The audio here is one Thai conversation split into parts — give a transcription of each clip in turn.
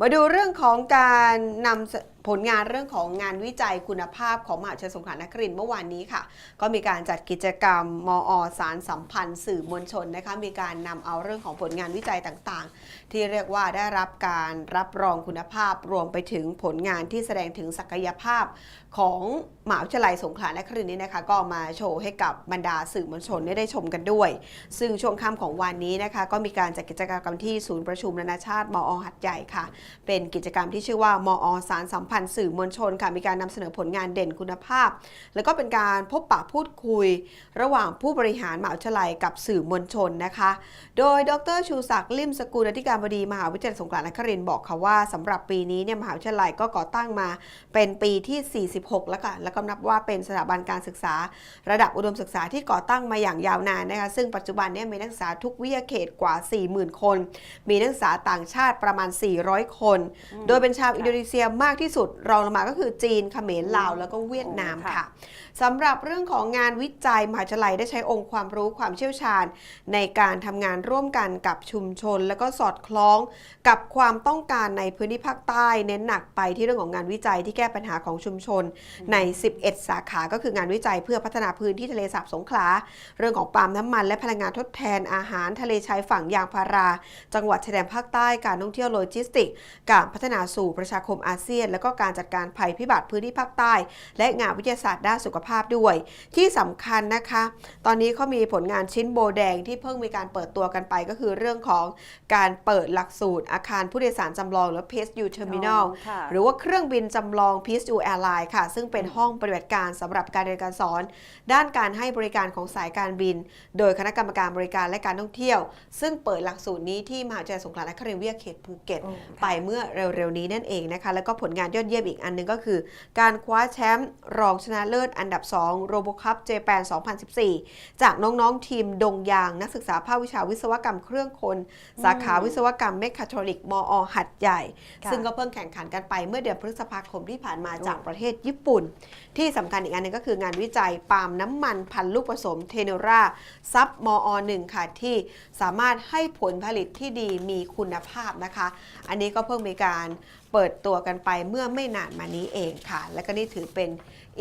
มาดูเรื่องของการนำ ผลงานเรื่องของงานวิจัยคุณภาพของมหาวิทยาลัยสงขลานครินทร์เมื่อวานนี้ค่ะ ก็มีการจัดกิจกรรมมอสารสัมพันธ์สื่อมวลชนนะคะมีการนำเอาเรื่องของผลงานวิจัยต่างๆ ที่เรียกว่าได้รับการรับรองคุณภาพรวมไปถึงผลงานที่แสดงถึงศักยภาพของมหาวิทยาลัยสงขลานครินทร์นี้นะคะก็มาโชว์ให้กับบรรดาสื่อมวลชนได้ชมกันด้วย ซึ่งช่วงค่ำของวันนี้นะคะก็มีการจัดกิจกรรมที่ศูนย์ประชุมนานาชาติมอหัดใหญ่ค่ะ เป็นกิจกรรมที่ชื่อว่ามอสารสัมพันธ์สื่อมวลชนค่ะมีการนำเสนอผลงานเด่นคุณภาพ แล้วก็เป็นการพบปะพูดคุย ระหว่างผู้บริหารมหาวิทยาลัยกับสื่อมวลชนนะคะ โดยดรชูศักดิ์ลิมสกุลอธิการบดีมหาวิทยาลัยสงขลานครินทร์บอกค่ะว่าสำหรับปีนี้เนี่ยมหาวิทยาลัยก็ก่อตั้งมาเป็นปีที่ 46 แล้วค่ะแล้วก็นับว่าเป็นสถาบันการศึกษา ระดับอุดมศึกษาที่ก่อตั้งมาอย่างยาวนานนะคะซึ่งปัจจุบันเนี่ยมีนักศึกษาทุกวิทยาเขตกว่า 40,000 คน มีนักศึกษาต่างชาติประมาณ 400 คน โดยเป็นชาวอินโดนีเซียมากที่สุดรองลงมาก็คือจีนเขมรลาวแล้วก็เวียดนามโอ้ค่ะค่ะสำหรับเรื่องของงานวิจัยมหาวิทยาลัยได้ใช้องค์ความรู้ความเชี่ยวชาญ ในการทำงานร่วมกันกับชุมชน แล้วก็สอดคล้องกับความต้องการในพื้นที่ภาคใต้ เน้นหนักไปที่เรื่องของงานวิจัยที่แก้ปัญหาของชุมชน ใน 11 สาขาก็คืองานวิจัยเพื่อพัฒนาพื้นที่ทะเลสาบสงขลา เรื่องของปาล์มน้ำมัน และพลังงานทดแทนอาหารทะเลชายฝั่งยางพารา จังหวัดชายแดนภาคใต้การท่องเที่ยวโลจิสติก การพัฒนาสู่ประชาคมอาเซียน แล้วก็การจัดการภัยพิบัติพื้นที่ภาคใต้ และงานวิทยาศาสตร์ด้านสุขภาพด้วย ที่สำคัญนะคะ ตอนนี้เขามีผลงานชิ้นโบแดงที่เพิ่งมีการเปิดตัวกันไปก็คือเรื่องของการเปิดหลักสูตร อาคารผู้โดยสารจำลองหรือ PSU Terminal อ๋อค่ะหรือว่าเครื่องบินจำลอง PSU Airline ค่ะ ซึ่งเป็นห้องปฏิบัติการสำหรับการเรียนการสอน ด้านการให้บริการของสายการบิน โดยคณะกรรมการบริการและการท่องเที่ยว ซึ่งเปิดหลักสูตรนี้ที่มหาวิทยาลัยสงขลานครินทร์วิทยาเขตภูเก็ตโอ้ไปเมื่อเร็วๆนี้นั่นเองนะคะ แล้วก็ผลงานยอดเยี่ยมอีกอันหนึงก็คือ การคว้าแชมป์รองชนะเลิศอันดับ 2 โรบคัพเจแปน2014 จากน้องๆทีมดงยาง นักศึกษาภาควิชาวิศวกรรมเครื่องกล สาขาวิศวกรรมเมคคาทรอนิกมอหัดใหญ่ค่ะซึ่งก็เพิ่งแข่งขันกันไปเมื่อเดือนพฤษภาคมที่ผ่านมาจากประเทศญี่ปุ่น ที่สำคัญอีกอันหนึงก็คืองานวิจัยปาล์มน้ำมันพันธุ์ลูกผสมเทเนราซับมอหนึ่งค่ะที่สามารถให้ผลผลิตที่ดีมีคุณภาพนะคะ อันนี้ก็เพิ่งมีการเปิดตัวกันไปเมื่อไม่นานมานี้เองค่ะ และก็นี่ถือเป็น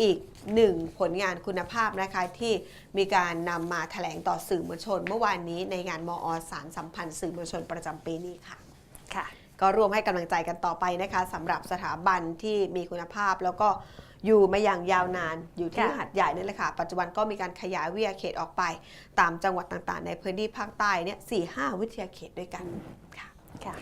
อีกหนึ่งผลงานคุณภาพนะคะที่มีการนำมาแถลงต่อสื่อมวลชน เมื่อวานนี้ในงานมอสารสัมพันธ์สื่อมวลชนประจำปีนี้ค่ะค่ะ ก็ร่วมให้กำลังใจกันต่อไปนะคะสำหรับสถาบันที่มีคุณภาพแล้วก็อยู่มาอย่างยาวนานอยู่ที่ค่ะหัดใหญ่นี่แหละค่ะ ปัจจุบันก็มีการขยายวิทยาเขตออกไป ตามจังหวัดต่างๆ ในพื้นที่ภาคใต้เนี่ยสี่ห้าวิทยาเขตด้วยกันค่ะค่ะ